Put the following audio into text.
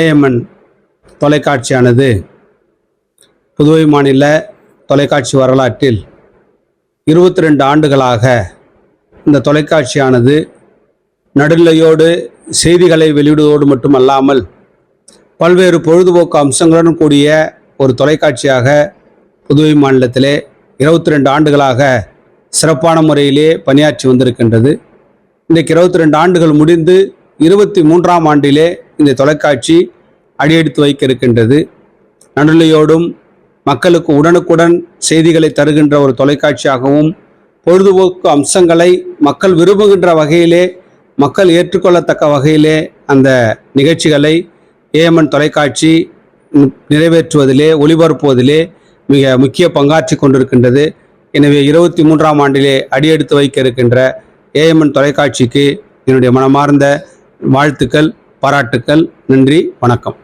AMN தொலைக்காட்சியானது. Puduvai மாநில தொலைக்காட்சி வரலாற்றில் இருபத்தி ரெண்டு ஆண்டுகளாக இந்த தொலைக்காட்சியானது நடுநிலையோடு செய்திகளை வெளியிடுவதோடு மட்டுமல்லாமல் பல்வேறு பொழுதுபோக்கு அம்சங்களுடன் கூடிய ஒரு தொலைக்காட்சியாக புதுவை மாநிலத்திலே இருபத்தி ரெண்டு ஆண்டுகளாக சிறப்பான முறையிலே பணியாற்றி வந்திருக்கின்றது. இன்றைக்கு இருபத்தி ரெண்டு ஆண்டுகள் முடிந்து இருபத்தி மூன்றாம் ஆண்டிலே இந்த தொலைக்காட்சி அடியெடுத்து வைக்க இருக்கின்றது நடுநிலையோடும் மக்களுக்கு உடனுக்குடன் செய்திகளை தருகின்ற ஒரு தொலைக்காட்சியாகவும் பொழுதுபோக்கு அம்சங்களை மக்கள் விரும்புகின்ற வகையிலே மக்கள் ஏற்றுக்கொள்ளத்தக்க வகையிலே அந்த நிகழ்ச்சிகளை ஏஎம்என் தொலைக்காட்சி நிறைவேற்றுவதிலே ஒளிபரப்புவதிலே மிக முக்கிய பங்காற்றி கொண்டிருக்கின்றது. எனவே இருபத்தி மூன்றாம் ஆண்டிலே அடியெடுத்து வைக்க இருக்கின்ற ஏஎம்என் தொலைக்காட்சிக்கு என்னுடைய மனமார்ந்த வாழ்த்துக்கள் பாராட்டுக்கள் நன்றி வணக்கம்.